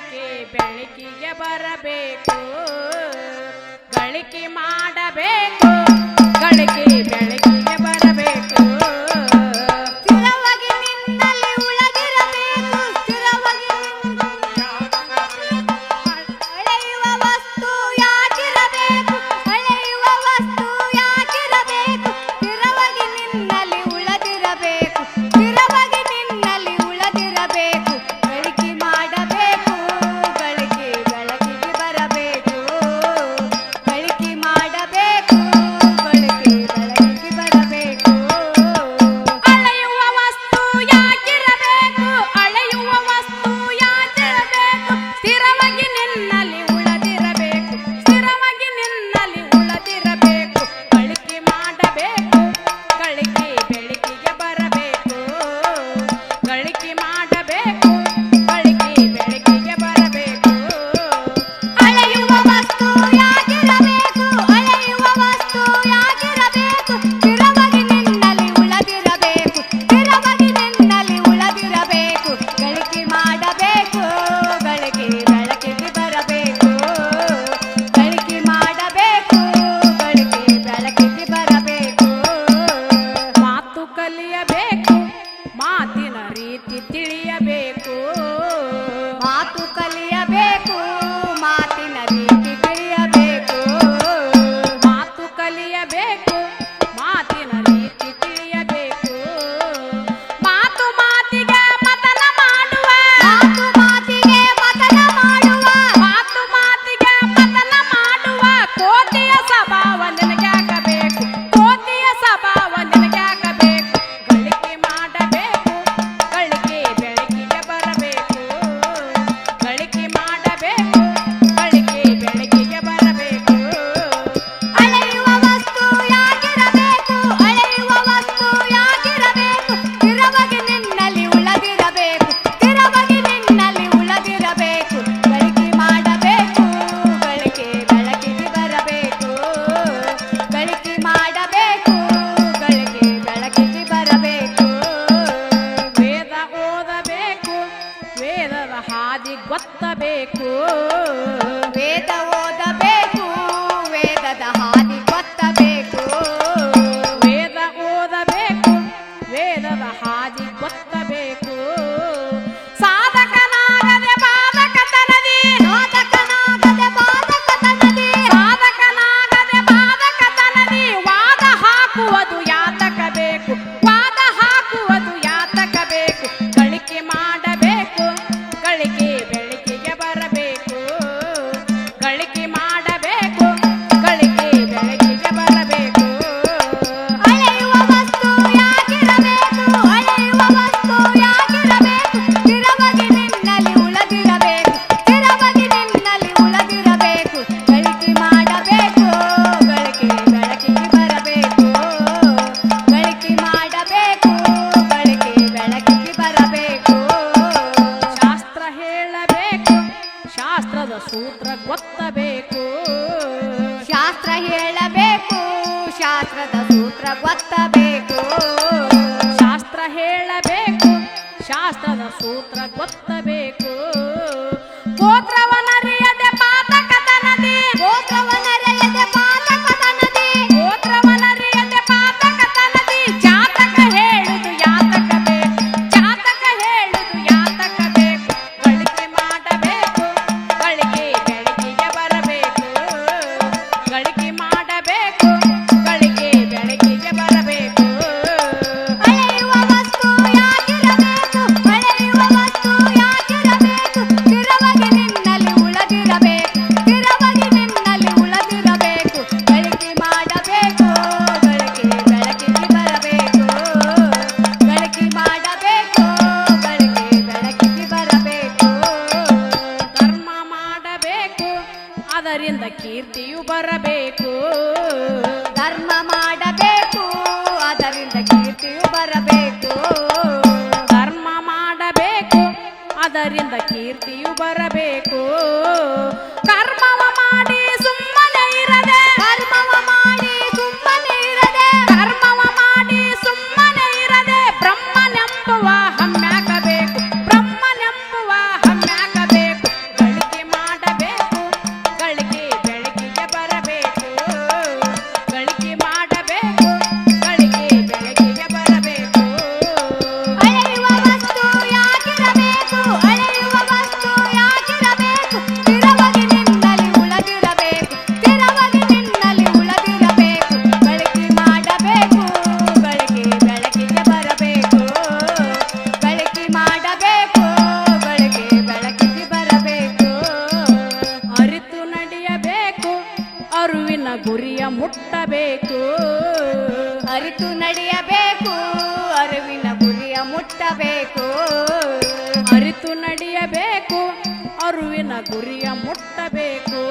ಬೆಳಕಿ ಬೆಳಕಿಗೆ ಬರಬೇಕು. ಗಳಿಕೆ ಮಾಡಬೇಕು. ಗಳಿಕೆ ಬೆಳಕಿ ಶಾಸ್ತ್ರದ ಸೂತ್ರ ಗೊತ್ತಬೇಕು. ಶಾಸ್ತ್ರ ಹೇಳಬೇಕು ಶಾಸ್ತ್ರದ ಸೂತ್ರ ಗೊತ್ತಬೇಕು. ಶಾಸ್ತ್ರ ಹೇಳಬೇಕು ಶಾಸ್ತ್ರದ ಸೂತ್ರ ಆದ್ದರಿಂದ ಕೀರ್ತಿಯು ಬರಬೇಕು. ಮುಟ್ಟಬೇಕು. ಅರಿತು ನಡೆಯಬೇಕು ಅರಿವಿನ ಗುರಿಯ ಮುಟ್ಟಬೇಕು. ಅರಿತು ನಡೆಯಬೇಕು ಅರಿವಿನ ಗುರಿಯ ಮುಟ್ಟಬೇಕು.